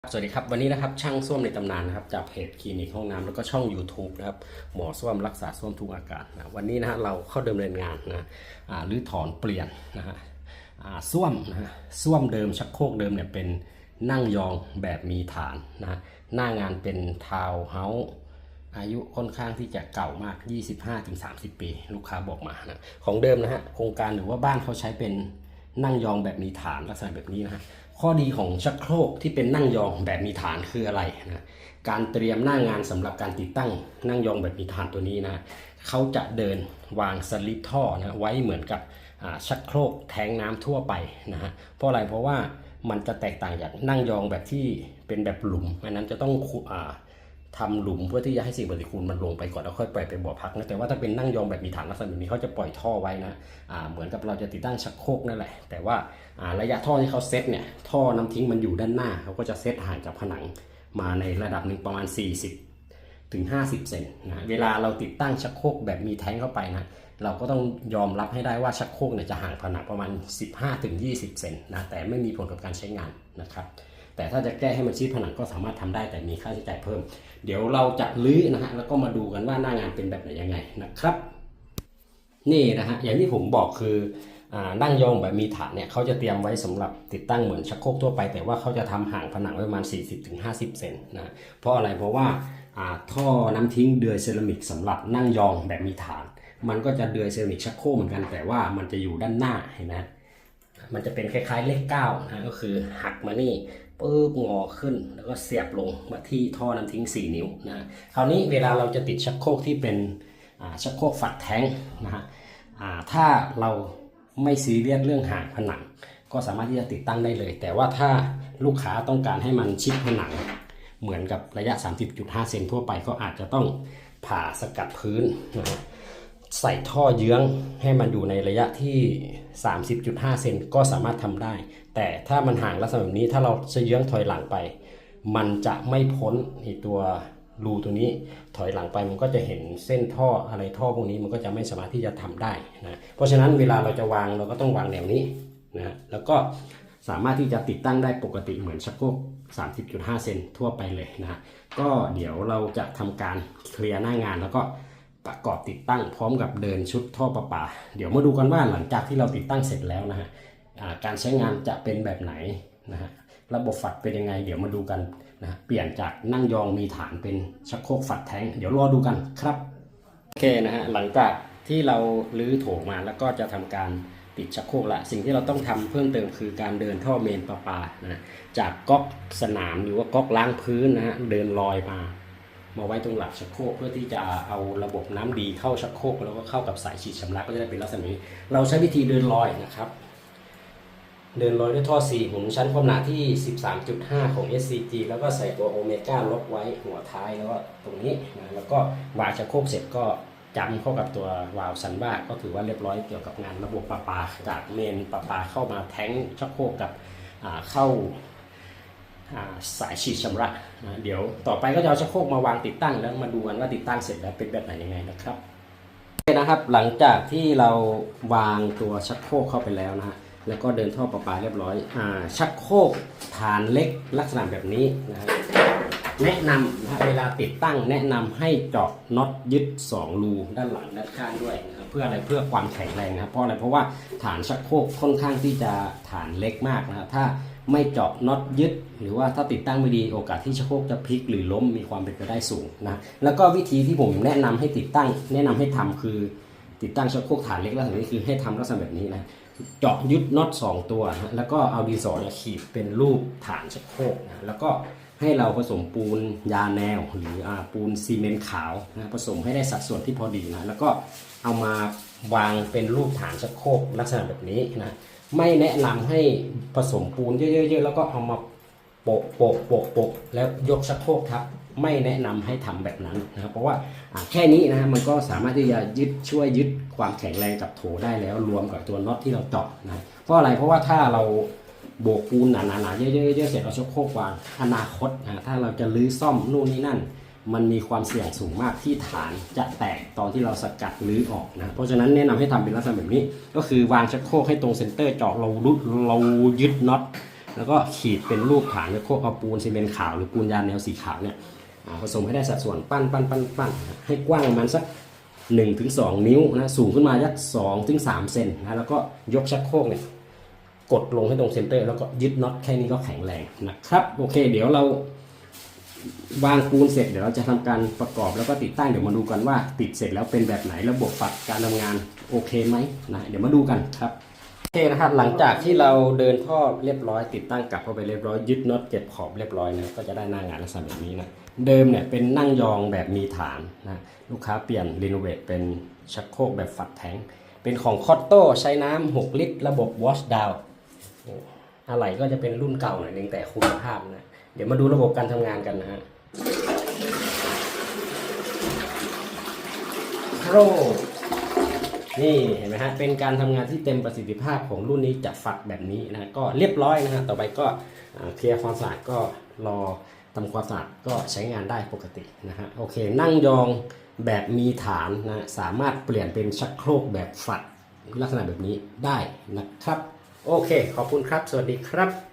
สวัสดีครับ วันนี้นะครับช่างส้วมในตำนานนะครับจากเพจคลินิกห้องน้ำแล้วก็ช่อง YouTube นะครับหมอส้วมรักษาส้วมทุกอาการนะวันนี้นะฮะเราเข้าดำเนินงานนะอ่าหรือถอนเปลี่ยนนะฮะอ่าส้วมนะฮะส้วมเดิมชักโครกเดิมเนี่ยเป็นนั่งยองแบบมีฐานนะหน้างานเป็นทาวเฮาส์อายุค่อนข้างที่จะเก่ามาก 25-30 ปี ลูกค้าบอกมานะของเดิมนะฮะโครงการหรือว่าบ้านเขาใช้เป็น นั่งยองแบบมีฐานลักษณะแบบนี้นะฮะข้อดีของชักโครกที่เป็นนั่งยองแบบมีฐานคืออะไรนะการเตรียมหน้างานสำหรับการติดตั้งนั่งยองแบบมีฐานตัวนี้นะเขาจะเดินวางสลิปท่อนะไว้เหมือนกับชักโครกแทงน้ำทั่วไปนะฮะเพราะอะไรเพราะว่ามันจะแตกต่างจากนั่งยองแบบที่เป็นแบบหลุมอันนั้นจะต้องอ่า ทำหลุมเพื่อที่จะให้สิ่งปฏิกูลมันลงไปก่อนแล้วค่อยปล่อยไปบ่อพักนะแต่ว่าถ้าเป็นนั่งยองแบบมีฐานลักษณะแบบนี้เขาจะปล่อยท่อไว้นะอ่าเหมือนกับเราจะติดตั้งชักโครกนั่นแหละ แต่ว่าอ่าระยะท่อที่เขาเซตเนี่ยท่อน้ำทิ้งมันอยู่ด้านหน้าเขาก็จะเซตห่างจากผนังมาในระดับหนึ่งประมาณ 40 ถึง 50 เซนนะเวลาเราติดตั้งชักโครกแบบมีแท้งเข้าไปนะเราก็ต้องยอมรับให้ได้ว่าชักโครกเนี่ยจะห่างผนังประมาณ 15ถึง20 เซนนะแต่ไม่มีผลกับการใช้งานนะครับ แต่ถ้าจะแก้ให้มันชิดผนังก็สามารถทำได้แต่มีค่าใช้จ่ายเพิ่ม เดี๋ยวเราจะลื้อนะฮะแล้วก็มาดูกันว่าหน้างานเป็นแบบไหนยังไงนะครับ นี่นะฮะอย่างที่ผมบอกคืออานั่งยองแบบมีฐานเนี่ยเขาจะเตรียมไว้สำหรับติดตั้งเหมือนชักโครกทั่วไป แต่ว่าเขาจะทำห่างผนังไว้ประมาณ 40-50 เซนนะเพราะอะไรเพราะว่าอ่าท่อน้ำทิ้งเดือยเซรามิกสำหรับนั่งยองแบบมีฐาน มันก็จะเดือยเซรามิกชักโครกเหมือนกันแต่ว่ามันจะอยู่ด้านหน้าเห็นไหมมันจะเป็นคล้ายๆเลขเก้านะก็คือหักมานี่ ปุ๊บงอขึ้นแล้วก็เสียบลงมาที่ท่อน้ำทิ้ง 4 นิ้วนะคราวนี้เวลาเราจะติดชักโครกที่เป็นชักโครกฝักแท้งนะฮะถ้าเราไม่ซีเรียสเรื่องห่างผนัง ก็สามารถที่จะติดตั้งได้เลย แต่ว่าถ้าลูกค้าต้องการให้มันชิดผนัง เหมือนกับระยะ 30.5 เซนทั่วไปก็อาจจะต้องผ่าสกัดพื้นนะฮะ ใส่ท่อเยื้องให้มันอยู่ในระยะที่ 30.5 เซนก็สามารถทำได้ แต่ถ้ามันห่างลักษณะแบบนี้ถ้าเราจะเยื้องถอยหลังไป มันจะไม่พ้นไอ้ตัวรูตัวนี้ถอยหลังไปมันก็จะเห็นเส้นท่ออะไรท่อพวกนี้มันก็จะไม่สามารถที่จะทำได้นะเพราะฉะนั้นเวลาเราจะวางเราก็ต้องวางแนวนี้นะแล้วก็สามารถที่จะติดตั้งได้ปกติเหมือนชักโครก30.5 เซนทั่วไปเลยนะก็เดี๋ยวเราจะทำการเคลียร์หน้างานแล้วก็ ประกอบติดตั้งพร้อมกับเดินชุดท่อประปา เดี๋ยวมาดูกันว่าหลังจากที่เราติดตั้งเสร็จแล้วนะฮะการใช้งานจะเป็นแบบไหนนะฮะระบบฝัดเป็นยังไง เดี๋ยวมาดูกันนะเปลี่ยนจากนั่งยองมีฐานเป็นชักโครกฝัดแท้ง เดี๋ยวรอดูกันครับโอเคนะฮะหลังจากที่เราลื้อโถมาแล้วก็จะทำการติดชักโครกละสิ่งที่เราต้องทำเพิ่มเติมคือการเดินท่อเมนประปานะจากก๊อกสนามหรือว่าก๊อกล้างพื้นนะฮะเดินลอยมา มาไว้ตรงหลักชักโครกเพื่อที่จะเอาระบบน้ำดีเข้าชักโครกแล้วก็เข้ากับสายฉีดชำระก็จะได้เป็นลักษณะนี้ เราใช้วิธีเดินลอยนะครับ เดินลอยด้วยท่อ4หมุนชั้นความหนาที่ 13.5 ของ SCG แล้วก็ใส่ตัวโอเมก้าล็อกไว้หัวท้ายแล้วก็ตรงนี้นะแล้วก็วางชักโครกเสร็จก็จำเข้ากับตัววาล์วซันบ้าก็ถือว่าเรียบร้อยเกี่ยวกับงานระบบประปาจากเมนประปาเข้ามาแท้งชักโครกกับเข้า สายฉีดชำระนะเดี๋ยวต่อไปก็จะเอาชักโครกมาวางติดตั้งแล้วมาดูกันว่าติดตั้งเสร็จแล้วเป็นแบบไหนยังไงนะครับโอเคนะครับหลังจากที่เราวางตัวชักโครกเข้าไปแล้วนะฮะแล้วก็เดินท่อประปาเรียบร้อยอชักโครกฐานเล็กลักษณะแบบนี้นะฮะแนะนำนะเวลาติดตั้งแนะนำให้เจาะน็อตยึด 2 รูด้านหลังด้านข้างด้วยนะครับเพื่ออะไรเพื่อความแข็งแรงนะครับเพราะอะไรเพราะว่าฐานชักโครกค่อนข้างที่จะฐานเล็กมากนะครับถ้า ไม่เจาะน็อตยึด หรือว่าถ้าติดตั้งไม่ดีโอกาสที่ชักโครกจะพลิกหรือล้มมีความเป็นไปได้สูงนะแล้วก็วิธีที่ผมแนะนำให้ติดตั้ง แนะนำให้ทำคือ ติดตั้งชักโครกฐานเล็กแลักษณะนี้คือให้ทำลักษณะแบบนี้นะเจาะยึดน็อต2 ตัวนะแล้วก็เอาดีสอนขีดเป็นรูปฐานชักโครกนะแล้วก็ให้เราผสมปูนยาแนว หรือปูนซีเมนต์ขาวนะผสมให้ได้สัดส่วนที่พอดีนะแล้วก็เอามาวางเป็นรูปฐานชักโครกลักษณะแบบนี้นะ ไม่แนะนำให้ผสมปูนเยอะๆแล้วก็เอามาโปะโปะโปะโปะแล้วยกชักโครกครับไม่แนะนำให้ทำแบบนั้นนะครับ เพราะว่าแค่นี้นะฮะมันก็สามารถที่จะยึดช่วยยึดความแข็งแรงกับโถได้แล้วรวมกับตัวน็อตที่เราเจาะนะเพราะอะไรเพราะว่าถ้าเราโบกปูนหนาๆเยอะๆเสร็จเอาชักโครกวางอนาคตนะถ้าเราจะรื้อซ่อมนู่นนี่นั่น มันมีความเสี่ยงสูงมากที่ฐานจะแตกตอนที่เราสกัดรื้อออกนะเพราะฉะนั้นแนะนำให้ทำเป็นลักษณะแบบนี้ ก็คือวางชักโครกให้ตรงเซนเตอร์เจาะเรารุดเรายึดน็อตแล้วก็ขีดเป็นรูปฐานชักโครกเอาปูนซีเมนต์ขาวหรือปูนยาแนวสีขาวเนี่ยผสมให้ได้สัดส่วนปั้นปั้นปั้นปั้นนให้กว้างประมาณสัก1-2ถึง2นิ้วนะสูงขึ้นมายัก2ถึง3เซนนะแล้วก็ยกชักโครกเนี่ยกดลงให้ตรงเซนเตอร์แล้วก็ยึดน็อตแค่นี้ก็แข็งแรงนะครับโอเค เดี๋ยวเรา วางปูนเสร็จเดี๋ยวเราจะทำการประกอบแล้วก็ติดตั้งเดี๋ยวมาดูกันว่า ติดเสร็จแล้วเป็นแบบไหนระบบปัดการทำงานโอเคไหมนะเดี๋ยวมาดูกันครับโอเคนะครับหลังจากที่เราเดินท่อเรียบร้อย ติดตั้งกลับเข้าไปเรียบร้อยยึดน็อตเก็บขอบเรียบร้อยนะก็จะได้หน้างานลักษณะแบบนี้นะเดิมเนี่ยเป็นนั่งยองแบบมีฐานนะลูกค้าเปลี่ยนรีโนเวทเป็นชักโครกแบบฝัดแทงเป็นของคอตโต้ใช้น้ำ6ลิตร ระบบ wash down อะไรก็จะเป็นรุ่นเก่าหน่อยนึงแต่คุณภาพนะ เดี๋ยวมาดูระบบการทำงานกันนะฮะโครนี่เห็นไหมฮะ เป็นการทำงานที่เต็มประสิทธิภาพของรุ่นนี้จะฝักแบบนี้นะก็เรียบร้อยนะฮะ ต่อไปก็เคลียร์ความสะอาดก็รอทำความสะอาดก็ใช้งานได้ปกตินะฮะ โอเค นั่งยองแบบมีฐานนะสามารถเปลี่ยนเป็นชักโครกแบบฝัดลักษณะแบบนี้ได้นะครับ โอเค ขอบคุณครับ สวัสดีครับ